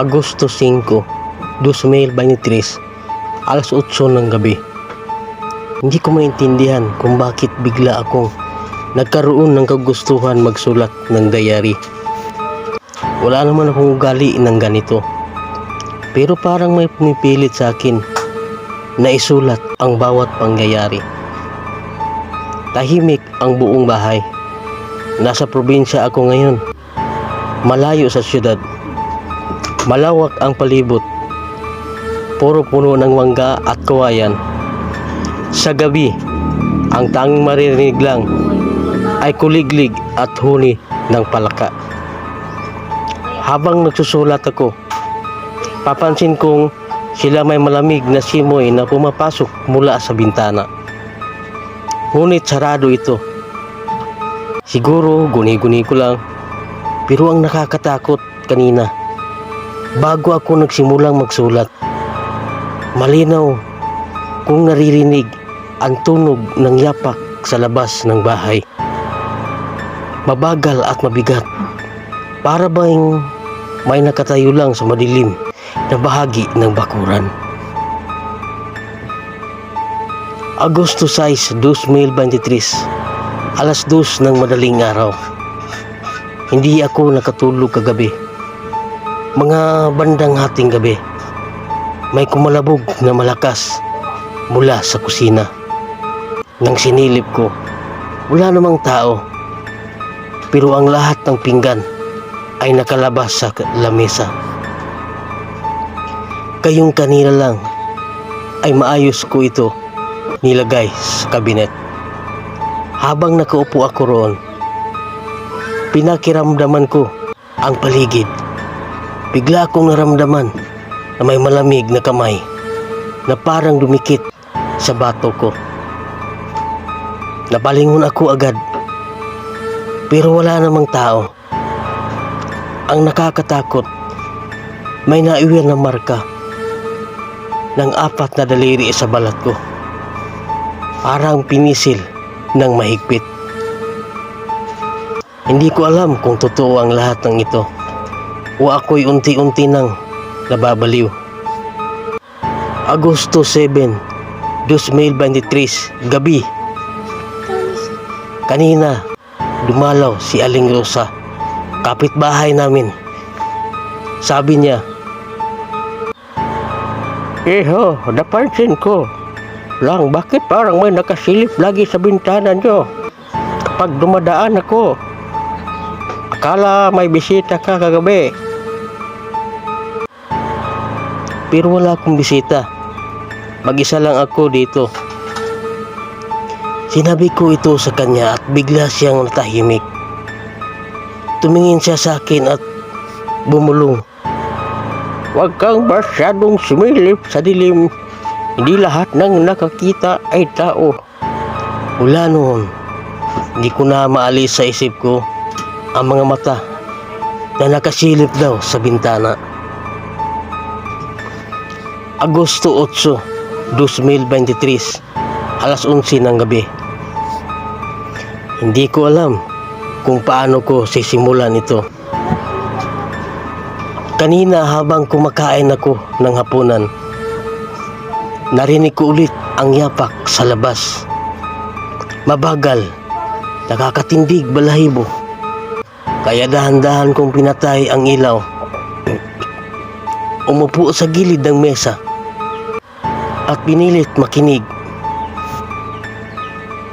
Agosto 5, 2023, alas 8 ng gabi. Hindi ko maintindihan kung bakit bigla akong nagkaroon ng kagustuhan magsulat ng diary. Wala naman akong ugali ng ganito. Pero parang may pumipilit sa akin na isulat ang bawat pangyayari. Tahimik ang buong bahay. Nasa probinsya ako ngayon. Malayo sa syudad. Malawak ang palibot. Puro puno ng mangga at kawayan. Sa gabi, ang tanging maririnig lang ay kuliglig at huni ng palaka. Habang nagsusulat ako, papansin kong sila may malamig na simoy na pumapasok mula sa bintana. Ngunit sarado ito. Siguro guni-guni ko lang. Pero ang nakakatakot kanina, bago ako nagsimulang magsulat, malinaw kung naririnig ang tunog ng yapak sa labas ng bahay. Mabagal at mabigat. Para bang may nakatayo lang sa madilim na bahagi ng bakuran. Agosto 6, 2023 Alas 2 ng madaling araw Hindi ako nakatulog kagabi Mga bandang hating gabi May kumalabog na malakas mula sa kusina Nang sinilip ko Wala namang tao Pero ang lahat ng pinggan ay nakalabas sa lamesa Kayong kanina lang ay maayos ko ito nilagay sa kabinet. Habang nakaupo ako roon, pinakiramdaman ko ang paligid. Bigla akong naramdaman na may malamig na kamay na parang dumikit sa bato ko. Napalingon ako agad pero wala namang tao. Ang nakakatakot, may naiwan na marka ng apat na daliri sa balat ko parang pinisil ng mahigpit. Hindi ko alam kung totoo ang lahat ng ito o ako'y unti-unti nang nababaliw. Agosto 7, 2023, gabi. Kanina, dumalaw si Aling Rosa, kapitbahay namin. Sabi niya, Iho, napansin ko, lang, bakit parang may nakasilip lagi sa bintana nyo? Kapag dumadaan ako, akala may bisita ka kagabi. Pero wala akong bisita. Mag-isa lang ako dito. Sinabi ko ito sa kanya at bigla siyang natahimik. Tumingin siya sa akin at bumulong. Huwag kang masyadong sumilip sa dilim hindi lahat ng nakakita ay tao. Mula noon, hindi ko na maalis sa isip ko ang mga mata na nakasilip daw sa bintana. Agosto 8, 2023, alas 11 ng gabi. Hindi ko alam kung paano ko sisimulan ito. Kanina habang kumakain ako ng hapunan, Narinig ko ulit ang yapak sa labas. Mabagal, nakakatindig balahibo. Kaya dahan-dahan kong pinatay ang ilaw. Umupo sa gilid ng mesa at pinilit makinig.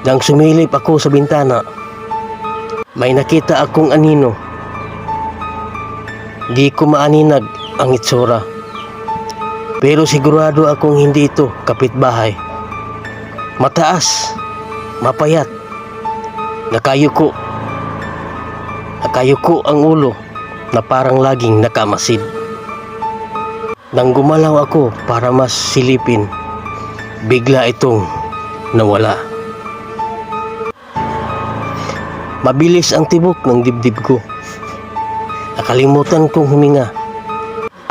Nang sumilip ako sa bintana, may nakita akong anino. Di ko maaninag ang itsura. Pero sigurado akong hindi ito kapitbahay. Mataas, mapayat, nakayuko. Nakayuko ang ulo na parang laging nakamasid. Nang gumalaw ako para mas silipin, bigla itong nawala. Mabilis ang tibok ng dibdib ko. Nakalimutan kong huminga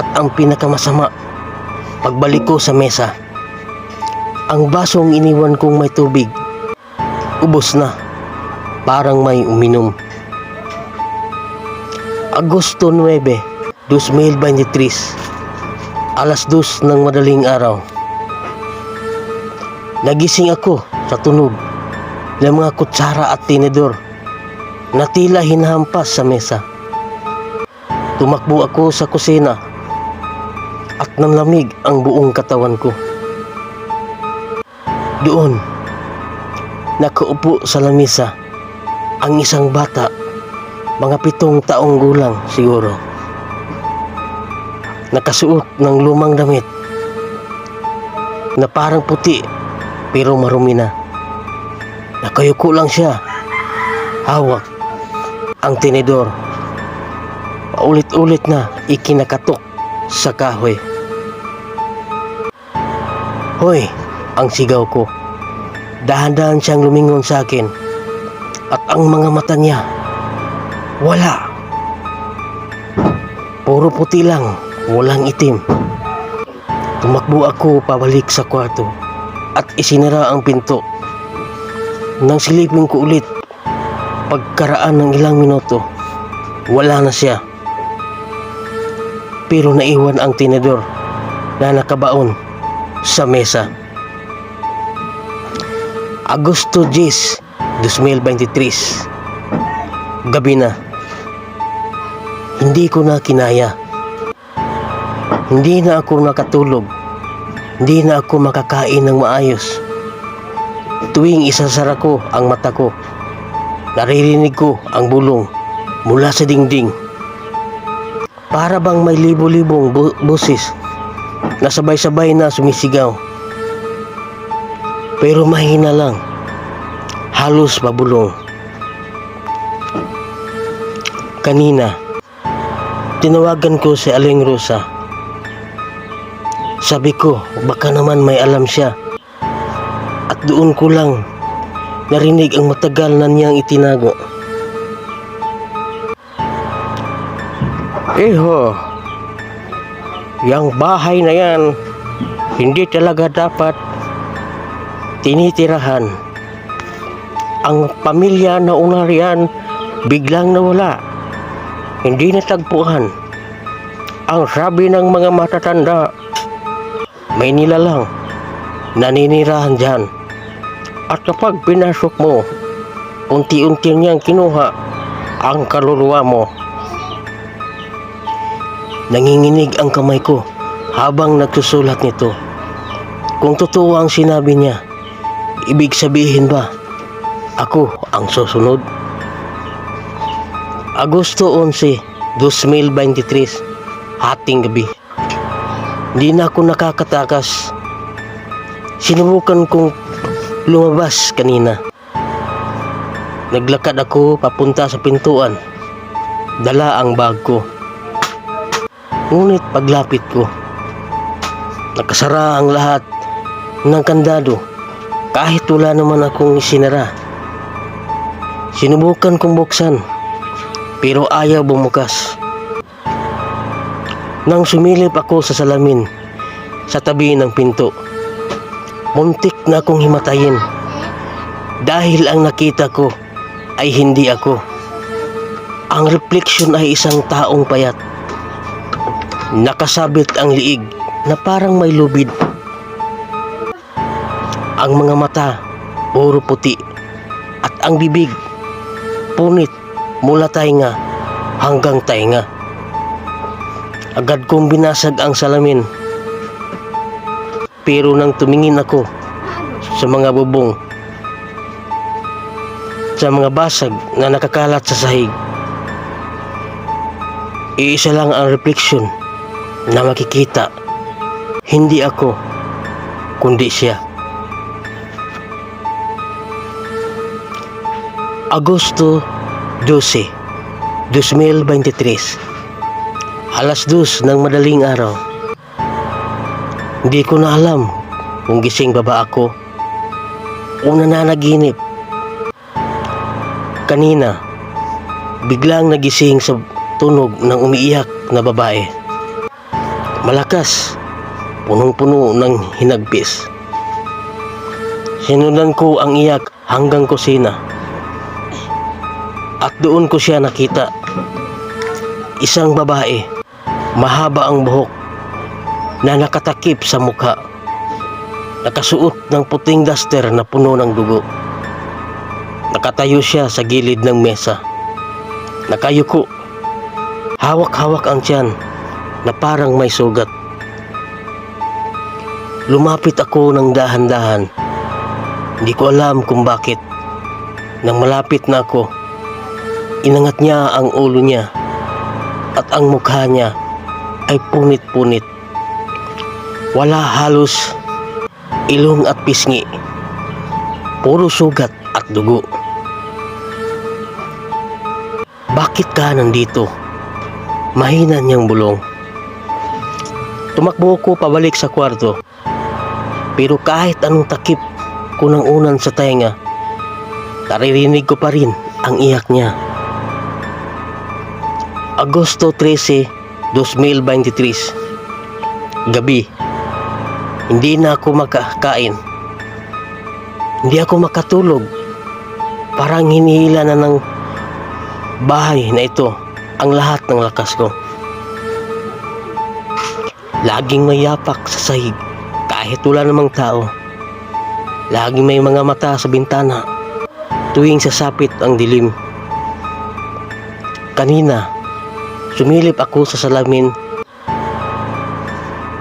at ang pinakamasama Pagbalik ko sa mesa, ang basong iniwan kong may tubig, ubos na, parang may uminom. Agosto 9, 2023 Alas dos ng madaling araw Nagising ako sa tunog ng mga kutsara at tinidor na tila hinahampas sa mesa. Tumakbo ako sa kusina at nanlamig ang buong katawan ko. Doon, nakaupo sa lamisa ang isang bata, mga pitong taong gulang siguro. Nakasuot ng lumang damit na parang puti pero marumi na. Nakayuko lang siya. Hawak ang tinidor. Paulit-ulit na ikinakatok sa kahoy. Hoy, ang sigaw ko. Dahan-dahan siyang lumingon sa akin. At ang mga mata niya, wala. Puro puti lang, walang itim. Tumakbo ako pabalik sa kwarto at isinara ang pinto. Nang silipin ko ulit, pagkaraan ng ilang minuto, wala na siya. Pero naiwan ang tinidor na nakabaon sa mesa. Agosto 10, 2023 Gabi na. Hindi ko na kinaya. Hindi na ako nakatulog. Hindi na ako makakain ng maayos. Tuwing isasara ko ang mata ko, naririnig ko ang bulong mula sa dingding. Para bang may libo-libong bu- busis na sabay-sabay na sumisigaw. Pero mahina lang, halos pabulong. Kanina, tinawagan ko si Aling Rosa. Sabi ko, baka naman may alam siya. At doon ko lang narinig ang matagal na niyang itinago. Eho, yang bahay na yan, hindi talaga dapat tinitirahan. Ang pamilya na una riyan, biglang nawala. Hindi natagpuan. Ang sabi ng mga matatanda, may nilalang naninirahan dyan. At kapag pinasok mo, unti-unti niyang kinuha ang kaluluwa mo. Nanginginig ang kamay ko habang nagsusulat nito. Kung totoo ang sinabi niya, ibig sabihin ba ako ang susunod? Agosto 11, 2023, hating gabi. Hindi na ako nakakatakas. Sinubukan kong lumabas kanina. Naglakad ako papunta sa pintuan. Dala ang bag ko. Ngunit paglapit ko, nakasara ang lahat ng kandado kahit wala naman akong isinara. Sinubukan kong buksan pero ayaw bumukas. Nang sumilip ako sa salamin sa tabi ng pinto, muntik na akong himatayin dahil ang nakita ko ay hindi ako. Ang refleksyon ay isang taong payat. Nakasabit ang liig na parang may lubid. Ang mga mata, puro puti. At ang bibig, punit mula tainga hanggang tainga. Agad kong binasag ang salamin. Pero nang tumingin ako sa mga bubong, sa mga basag na nakakalat sa sahig, iisa lang ang refleksyon na makikita. Hindi ako, kundi siya. Agosto 12, 2023 Alas dos ng madaling araw. Hindi ko na alam kung gising ba ba ako o nananaginip. Kanina, biglang nagising sa tunog ng umiiyak na babae. Malakas, punong-puno ng hinagpis. Sinundan ko ang iyak hanggang kusina. At doon ko siya nakita. Isang babae Mahaba ang buhok na nakatakip sa mukha. Nakasuot ng puting duster na puno ng dugo. Nakatayo siya sa gilid ng mesa. Nakayuko. Hawak-hawak ang tiyan na parang may sugat. Lumapit ako ng dahan-dahan. Hindi ko alam kung bakit. Nang malapit na ako, inangat niya ang ulo niya at ang mukha niya ay punit-punit. Wala halos ilong at pisngi. Puro sugat at dugo. Bakit ka nandito? Mahina niyang bulong. Tumakbo ko pabalik sa kwarto. Pero kahit anong takip ko ng unan sa tenga, naririnig ko pa rin ang iyak niya. Agosto 13, 2023 Gabi. Hindi na ako makakain. Hindi ako makatulog. Parang hinihila na ng bahay na ito ang lahat ng lakas ko. Laging may yapak sa sahig kahit wala namang tao. Laging may mga mata sa bintana tuwing sasapit ang dilim. Kanina Sumilip ako sa salamin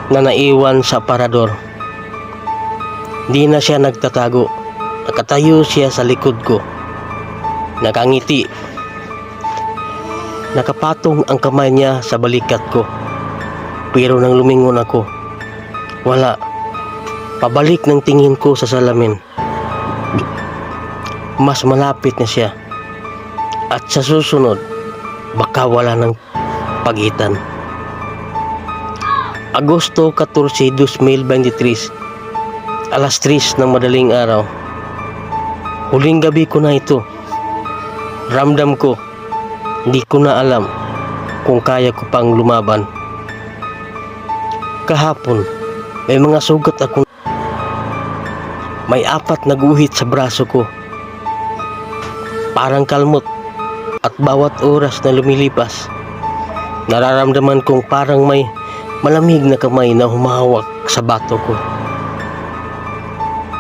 na naiwan sa parador. Di na siya nagtatago. Nakatayo siya sa likod ko. Nakangiti. Nakapatong ang kamay niya sa balikat ko. Pero nang lumingon ako, wala. Pabalik ng tingin ko sa salamin. Mas malapit na siya. At sa susunod, baka wala ng pagitan. Agosto 14, 2023 Alas 3 ng madaling araw. Huling gabi ko na ito. Ramdam ko Hindi ko na alam Kung kaya ko pang lumaban. Kahapon May mga sugat ako. May apat na guhit sa braso ko. Parang kalmot At bawat oras na lumilipas Nararamdaman kong parang may malamig na kamay na humahawak sa bato ko.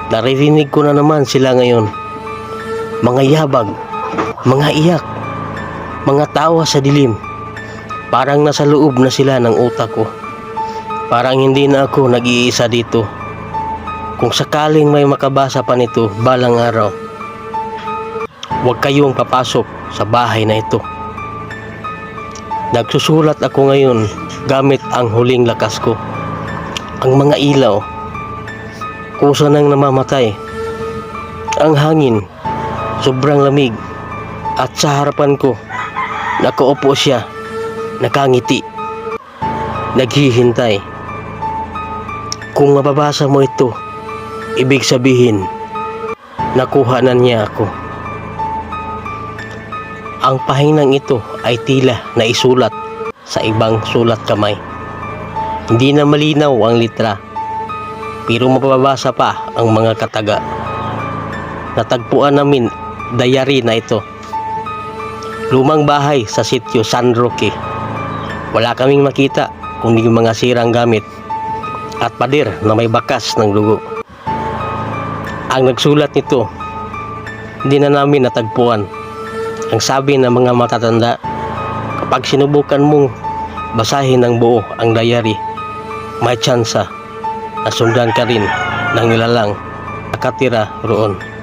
Naririnig ko na naman sila ngayon. Mga yabag, mga iyak, mga tawa sa dilim. Parang nasa loob na sila ng utak ko. Parang hindi na ako nag-iisa dito. Kung sakaling may makabasa pa nito balang araw, huwag kayong papasok sa bahay na ito. Nagsusulat ako ngayon gamit ang huling lakas ko. Ang mga ilaw, kusa nang namamatay. Ang hangin, sobrang lamig. At sa harapan ko, nakaupo siya, nakangiti, naghihintay. Kung mababasa mo ito, ibig sabihin, nakuha na niya ako. Ang pahinang ito ay tila na isulat sa ibang sulat kamay. Hindi na malinaw ang litra, pero mapabasa pa ang mga kataga. Natagpuan namin diary na ito. Lumang bahay sa sitio San Roque. Wala kaming makita kundi mga sirang gamit at pader na may bakas ng dugo. Ang nagsulat nito, hindi na namin natagpuan ang sabi ng mga matatanda, kapag sinubukan mong basahin ng buo ang diary, may tsansa na sundan ka rin ng nilalang nakatira roon.